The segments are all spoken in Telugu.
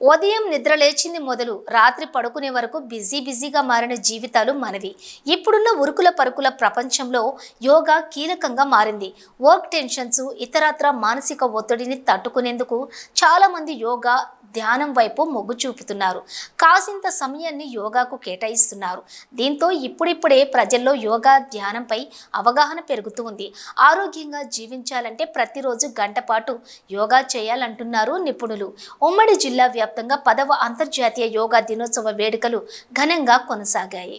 ఉదయం నిద్ర లేచింది మొదలు రాత్రి పడుకునే వరకు బిజీ బిజీగా మారిన జీవితాలు మనవి. ఇప్పుడున్న ఉరుకుల పరుకుల ప్రపంచంలో యోగా కీలకంగా మారింది. వర్క్ టెన్షన్స్ ఇతరత్ర మానసిక ఒత్తిడిని తట్టుకునేందుకు చాలామంది యోగా ధ్యానం వైపు మొగ్గు చూపుతున్నారు. కాసింత సమయాన్ని యోగాకు కేటాయిస్తున్నారు. దీంతో ఇప్పుడిప్పుడే ప్రజల్లో యోగా ధ్యానంపై అవగాహన పెరుగుతూ ఉంది. ఆరోగ్యంగా జీవించాలంటే ప్రతిరోజు గంట పాటు యోగా చేయాలంటున్నారు నిపుణులు. ఉమ్మడి జిల్లా వ్యాప్తంగా పదవ అంతర్జాతీయ యోగా దినోత్సవ వేడుకలు ఘనంగా కొనసాగాయి.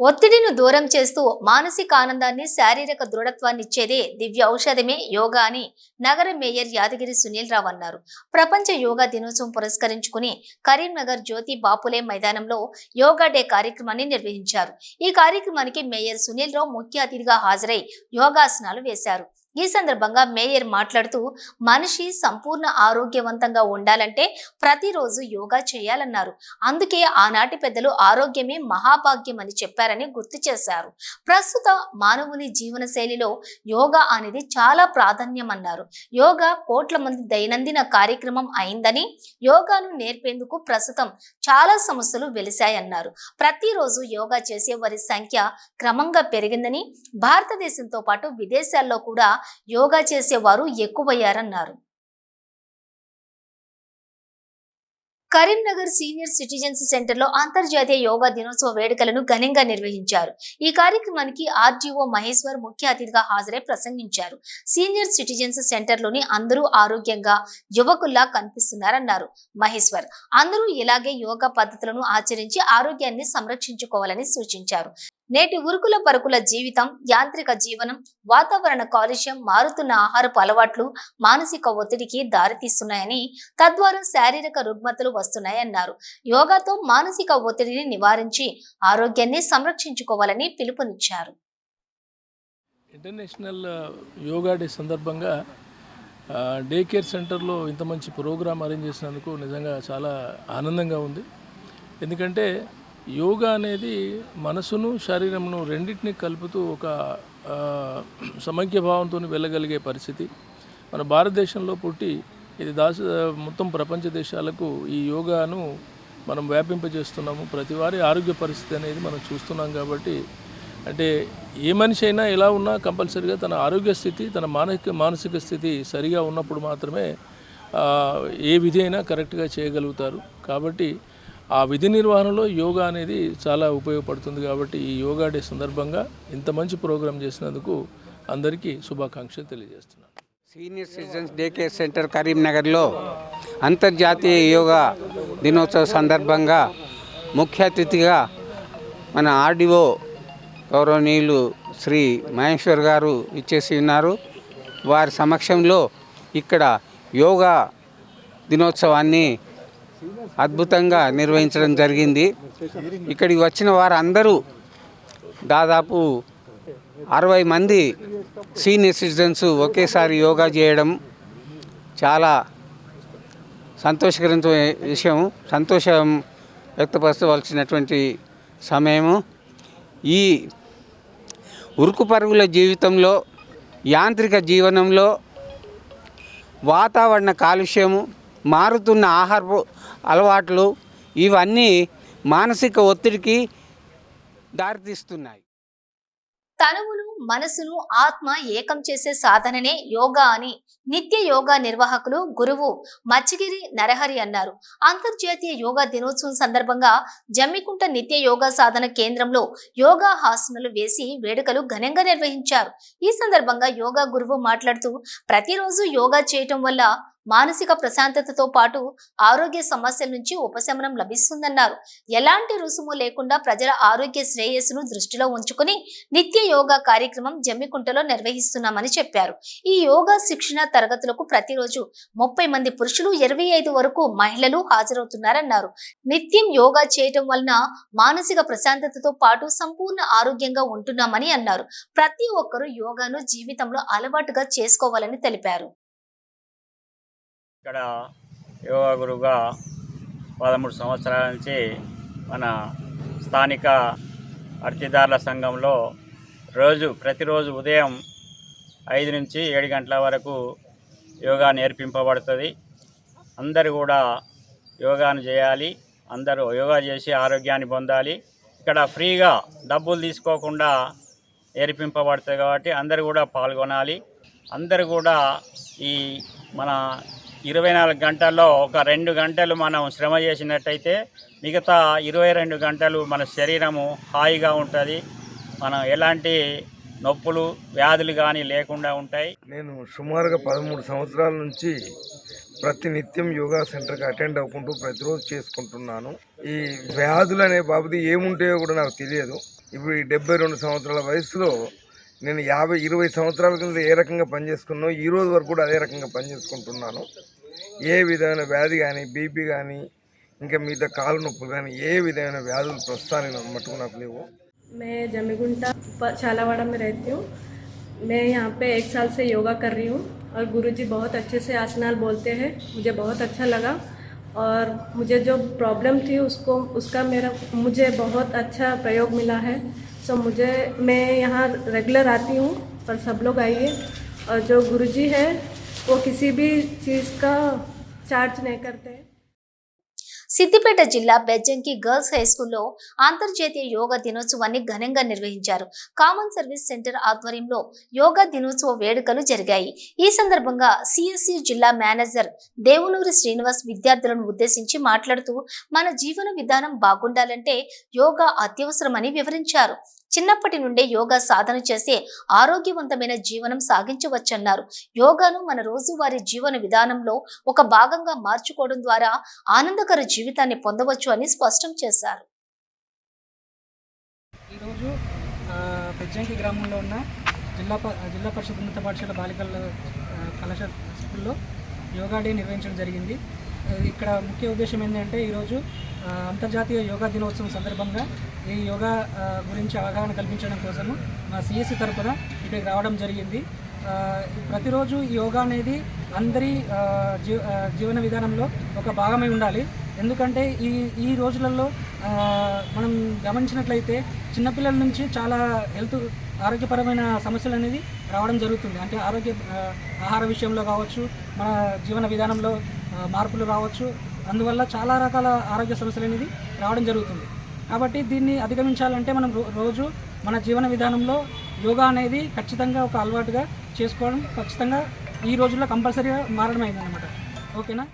ఒత్తిడిని దూరం చేస్తూ మానసిక ఆనందాన్ని శారీరక దృఢత్వాన్ని ఇచ్చేదే దివ్య ఔషధమే యోగా అని నగర మేయర్ యాదగిరి సునీల్ రావు అన్నారు. ప్రపంచ యోగా దినోత్సవం పురస్కరించుకుని కరీంనగర్ జ్యోతి బాపులే మైదానంలో యోగా డే కార్యక్రమాన్ని నిర్వహించారు. ఈ కార్యక్రమానికి మేయర్ సునీల్ రావు ముఖ్య అతిథిగా హాజరై యోగాసనాలు వేశారు. ఈ సందర్భంగా మేయర్ మాట్లాడుతూ మనిషి సంపూర్ణ ఆరోగ్యవంతంగా ఉండాలంటే ప్రతిరోజు యోగా చేయాలన్నారు. అందుకే ఆనాటి పెద్దలు ఆరోగ్యమే మహాభాగ్యం అని చెప్పారని గుర్తు చేశారు. ప్రస్తుత మానవుని జీవన శైలిలో యోగా అనేది చాలా ప్రాధాన్యమన్నారు. యోగా కోట్ల మంది దైనందిన కార్యక్రమం అయిందని యోగాను నేర్పేందుకు ప్రస్తుతం చాలా సమస్యలు వెలిశాయన్నారు. ప్రతిరోజు యోగా చేసే వారి సంఖ్య క్రమంగా పెరిగిందని భారతదేశంతో పాటు విదేశాల్లో కూడా యోగా చేసేవారు ఎక్కువయ్యారన్నారు. కరీంనగర్ సీనియర్ సిటిజన్స్ సెంటర్లో అంతర్జాతీయ యోగా దినోత్సవ వేడుకలను ఘనంగా నిర్వహించారు. ఈ కార్యక్రమానికి ఆర్జీఓ మహేశ్వర్ ముఖ్య అతిథిగా హాజరై ప్రసంగించారు. సీనియర్ సిటిజన్స్ సెంటర్లోని అందరూ ఆరోగ్యంగా యువకుల్లా కనిపిస్తున్నారన్నారు మహేశ్వర్. అందరూ ఇలాగే యోగా పద్ధతులను ఆచరించి ఆరోగ్యాన్ని సంరక్షించుకోవాలని సూచించారు. నేటి ఉరుకుల పరుకుల జీవితం యాంత్రిక జీవనం వాతావరణ కాలుష్యం మారుతున్న ఆహారపు అలవాట్లు మానసిక ఒత్తిడికి దారితీస్తున్నాయని తద్వారా శారీరక రుగ్మతలు వస్తున్నాయన్నారు. యోగాతో మానసిక ఒత్తిడిని నివారించి ఆరోగ్యాన్ని సంరక్షించుకోవాలని పిలుపునిచ్చారు. ఇంటర్నేషనల్ యోగా డే సందర్భంగా డే కేర్ సెంటర్లో ఇంత మంచి ప్రోగ్రాం అరేంజ్ చేసినందుకు నిజంగా చాలా ఆనందంగా ఉంది. ఎందుకంటే యోగా అనేది మనసును శరీరమును రెండింటిని కలుపుతూ ఒక సమైక్య భావంతో వెళ్ళగలిగే పరిస్థితి. మన భారతదేశంలో పుట్టి ఇది దాస మొత్తం ప్రపంచ దేశాలకు ఈ యోగాను మనం వ్యాపింపజేస్తున్నాము. ప్రతి వారి ఆరోగ్య పరిస్థితి అనేది మనం చూస్తున్నాం కాబట్టి అంటే ఏ మనిషి అయినా ఎలా ఉన్నా కంపల్సరీగా తన ఆరోగ్య స్థితి తన మానసిక మానసిక స్థితి సరిగా ఉన్నప్పుడు మాత్రమే ఏ విధి అయినా కరెక్ట్గా చేయగలుగుతారు. కాబట్టి ఆ విధి నిర్వహణలో యోగా అనేది చాలా ఉపయోగపడుతుంది కాబట్టి ఈ యోగా డే సందర్భంగా ఇంత మంచి ప్రోగ్రాం చేసినందుకు అందరికీ శుభాకాంక్షలు తెలియజేస్తున్నాను. Senior citizens day care centre కరీంనగర్లో అంతర్జాతీయ యోగా దినోత్సవ సందర్భంగా ముఖ్య అతిథిగా మన ఆర్డీఓ గౌరవనీయులు శ్రీ మహేశ్వర్ గారు ఇచ్చేసి ఉన్నారు. వారి సమక్షంలో ఇక్కడ యోగా దినోత్సవాన్ని అద్భుతంగా నిర్వహించడం జరిగింది. ఇక్కడికి వచ్చిన వారందరూ దాదాపు అరవై మంది సీనియర్ సిటిజన్స్ ఒకేసారి యోగా చేయడం చాలా సంతోషకరమైన విషయం సంతోషం వ్యక్తపరచవలసినటువంటి సమయము. ఈ ఉరుకు పరుగుల జీవితంలో యాంత్రిక జీవనంలో వాతావరణ కాలుష్యము మారుతున్న ఆహారపు అలవాట్లు ఇవన్నీ మానసిక ఒత్తిడికి దారితీస్తున్నాయి. తనువును మనసును ఆత్మ ఏకం చేసే సాధననే యోగా అని నిత్య యోగా నిర్వాహకులు గురువు మచ్చిగిరి నరహరి అన్నారు. అంతర్జాతీయ యోగా దినోత్సవం సందర్భంగా జమ్మికుంట నిత్య యోగా సాధన కేంద్రంలో యోగా హాసనలు వేసి వేడుకలు ఘనంగా నిర్వహించారు. ఈ సందర్భంగా యోగా గురువు మాట్లాడుతూ ప్రతిరోజు యోగా చేయటం వల్ల మానసిక ప్రశాంతతతో పాటు ఆరోగ్య సమస్యల నుంచి ఉపశమనం లభిస్తుందన్నారు. ఎలాంటి రుసుము లేకుండా ప్రజల ఆరోగ్య శ్రేయస్సును దృష్టిలో ఉంచుకుని నిత్య యోగా కార్యక్రమం జమ్మికుంటలో నిర్వహిస్తున్నామని చెప్పారు. ఈ యోగా శిక్షణ తరగతులకు ప్రతిరోజు ముప్పై మంది పురుషులు ఇరవై ఐదు వరకు మహిళలు హాజరవుతున్నారన్నారు. నిత్యం యోగా చేయటం వలన మానసిక ప్రశాంతతతో పాటు సంపూర్ణ ఆరోగ్యంగా ఉంటున్నామని అన్నారు. ప్రతి ఒక్కరూ యోగాను జీవితంలో అలవాటుగా చేసుకోవాలని తెలిపారు. ఇక్కడ యోగా గురువుగా పదమూడు సంవత్సరాల నుంచి మన స్థానిక అర్థిదారుల సంఘంలో రోజు ప్రతిరోజు ఉదయం ఐదు నుంచి ఏడు గంటల వరకు యోగా నేర్పింపబడుతుంది. అందరు కూడా యోగాను చేయాలి. అందరూ యోగా చేసి ఆరోగ్యాన్ని పొందాలి. ఇక్కడ ఫ్రీగా డబ్బులు తీసుకోకుండా నేర్పింపబడుతుంది కాబట్టి అందరూ కూడా పాల్గొనాలి. అందరు కూడా ఈ మన ఇరవై నాలుగు గంటల్లో ఒక రెండు గంటలు మనం శ్రమ చేసినట్టయితే మిగతా ఇరవై రెండు గంటలు మన శరీరము హాయిగా ఉంటుంది. మనం ఎలాంటి నొప్పులు వ్యాధులు కానీ లేకుండా ఉంటాయి. నేను సుమారుగా పదమూడు సంవత్సరాల నుంచి ప్రతినిత్యం యోగా సెంటర్కి అటెండ్ అవ్వకుంటూ ప్రతిరోజు చేసుకుంటున్నాను. ఈ వ్యాధులు అనే బాబుది ఏముంటాయో కూడా నాకు తెలియదు. ఇప్పుడు ఈ డెబ్బై రెండు సంవత్సరాల వయసులో నేను యాభై ఇరవై సంవత్సరాల కింద ఏ రకంగా పనిచేసుకున్నానో ఈ రోజు వరకు కూడా అదే రకంగా పనిచేసుకుంటున్నాను ఏ విధమైన వ్యాధి కానీ బీపీ కానీ ఇంకా మిగతా కాలు నొప్పులు కానీ ఏ విధమైన వ్యాధులు ప్రస్తుతానికి మట్టుకు నాకు లేవు मैं जमीगुंटा प- छालावाड़ा में रहती हूँ मैं यहाँ पे एक साल से योगा कर रही हूँ और गुरुजी बहुत अच्छे से आसनाल बोलते हैं मुझे बहुत अच्छा लगा और मुझे जो प्रॉब्लम थी उसको उसका मेरा मुझे बहुत अच्छा प्रयोग मिला है सो मुझे, मैं यहाँ रेगुलर आती हूँ पर सब लोग आइए। और जो गुरुजी है, वो किसी भी चीज़ का चार्ज नहीं करते। हैं సిద్దిపేట జిల్లా బెజ్జంకి గర్ల్స్ హై స్కూల్లో అంతర్జాతీయ యోగా దినోత్సవాన్ని ఘనంగా నిర్వహించారు. కామన్ సర్వీస్ సెంటర్ ఆధ్వర్యంలో యోగా దినోత్సవ వేడుకలు జరిగాయి. ఈ సందర్భంగా సిఎస్సి జిల్లా మేనేజర్ దేవునూరి శ్రీనివాస్ విద్యార్థులను ఉద్దేశించి మాట్లాడుతూ మన జీవన విధానం బాగుండాలంటే యోగా అత్యవసరమని వివరించారు. చిన్నప్పటి నుండే యోగా సాధన చేసి ఆరోగ్యవంతమైన జీవనం సాగించవచ్చన్నారు. యోగాను మన రోజువారీ జీవన విధానంలో ఒక భాగంగా మార్చుకోవడం ద్వారా ఆనందకర జీవితాన్ని పొందవచ్చు అని స్పష్టం చేశారు. ఈరోజు ఆ, పెజ్జంకి గ్రామంలో ఉన్న జిల్లా జిల్లా పరిషత్ ఉన్నత పాఠశాల బాలికల కళాశాల స్కూల్లో యోగా డే నిర్వహించడం జరిగింది. ఇక్కడ ముఖ్య ఉద్దేశం ఏంటంటే ఈరోజు అంతర్జాతీయ యోగా దినోత్సవం సందర్భంగా ఈ యోగా గురించి అవగాహన కల్పించడం కోసము మా సిఎస్సి తరఫున ఇక్కడికి రావడం జరిగింది. ప్రతిరోజు ఈ యోగా అనేది అందరి జీవ జీవన విధానంలో ఒక భాగమై ఉండాలి. ఎందుకంటే ఈ ఈ రోజులలో మనం గమనించినట్లయితే చిన్నపిల్లల నుంచి చాలా హెల్త్ ఆరోగ్యపరమైన సమస్యలు అనేది రావడం జరుగుతుంది. అంటే ఆరోగ్య ఆహార విషయంలో కావచ్చు మన జీవన విధానంలో మార్పులు రావచ్చు. అందువల్ల చాలా రకాల ఆరోగ్య సమస్యలు అనేది రావడం జరుగుతుంది. కాబట్టి దీన్ని అధిగమించాలంటే మనం రో- రోజు మన జీవన విధానంలో యోగా అనేది ఖచ్చితంగా ఒక అలవాటుగా చేసుకోవడం ఖచ్చితంగా ఈ రోజుల్లో కంపల్సరీగా మారడం అయిందన్నమాట ఓకేనా?